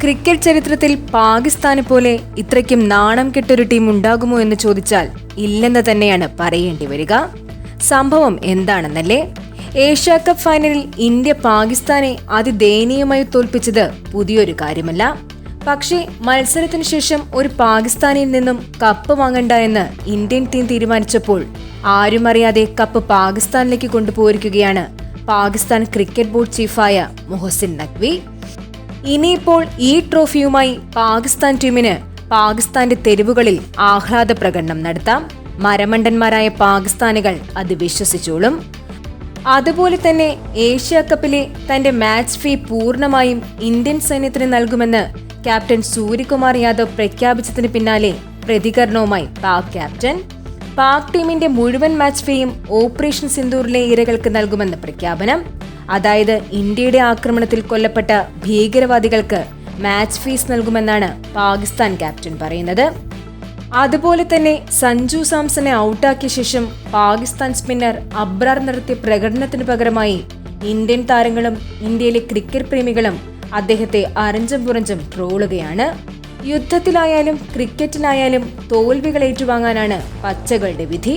Cricket ചരിത്രത്തിൽ പാകിസ്ഥാനെ പോലെ ഇത്രയ്ക്കും നാണം കെട്ടൊരു ടീം ഉണ്ടാകുമോ എന്ന് ചോദിച്ചാൽ ഇല്ലെന്ന് തന്നെയാണ് പറയേണ്ടി വരിക. സംഭവം എന്താണെന്നല്ലേ? ഏഷ്യ കപ്പ് ഫൈനലിൽ ഇന്ത്യ പാകിസ്ഥാനെ അതിദയനീയമായി തോൽപ്പിച്ചത് പുതിയൊരു കാര്യമല്ല. പക്ഷേ മത്സരത്തിന് ശേഷം ഒരു പാകിസ്ഥാനിൽ നിന്നും കപ്പ് വാങ്ങണ്ട എന്ന് ഇന്ത്യൻ ടീം തീരുമാനിച്ചപ്പോൾ ആരും അറിയാതെ കപ്പ് പാകിസ്ഥാനിലേക്ക് കൊണ്ടുപോയിരിക്കുകയാണ് പാകിസ്ഥാൻ ക്രിക്കറ്റ് ബോർഡ് ചീഫായ മുഹസിൻ നഖ്വി. ഇനിയിപ്പോൾ ഈ ട്രോഫിയുമായി പാകിസ്ഥാൻ ടീമിന് പാകിസ്ഥാന്റെ തെരുവുകളിൽ ആഹ്ലാദ പ്രകടനം നടത്താം. മരമണ്ടന്മാരായ പാകിസ്ഥാനികൾ അത് വിശ്വസിച്ചോളും. അതുപോലെ തന്നെ ഏഷ്യ കപ്പിലെ തന്റെ മാച്ച് ഫീ പൂർണമായും ഇന്ത്യൻ സൈന്യത്തിന് നൽകുമെന്ന് ക്യാപ്റ്റൻ സൂര്യകുമാർ യാദവ് പ്രഖ്യാപിച്ചതിന് പിന്നാലെ പ്രതികരണവുമായി പാക് ക്യാപ്റ്റൻ പാക് ടീമിന്റെ മുഴുവൻ മാച്ച് ഫീയും ഓപ്പറേഷൻ സിന്ദൂറിലെ ഇരകൾക്ക് നൽകുമെന്ന് പ്രഖ്യാപനം. അതായത് ഇന്ത്യയുടെ ആക്രമണത്തിൽ കൊല്ലപ്പെട്ട ഭീകരവാദികൾക്ക് മാച്ച് ഫീസ് നൽകുമെന്നാണ് പാകിസ്ഥാൻ ക്യാപ്റ്റൻ പറയുന്നത്. അതുപോലെ തന്നെ സഞ്ജു സാംസനെ ഔട്ടാക്കിയ ശേഷം പാകിസ്ഥാൻ സ്പിന്നർ അബ്രാർ നടത്തിയ പ്രകടനത്തിന് പകരമായി ഇന്ത്യൻ താരങ്ങളും ഇന്ത്യയിലെ ക്രിക്കറ്റ് പ്രേമികളും അദ്ദേഹത്തെ അരഞ്ചും പുറഞ്ചും ട്രോളുകയാണ്. യുദ്ധത്തിലായാലും ക്രിക്കറ്റിലായാലും തോൽവികൾ ഏറ്റുവാങ്ങാനാണ് പച്ചകളുടെ വിധി.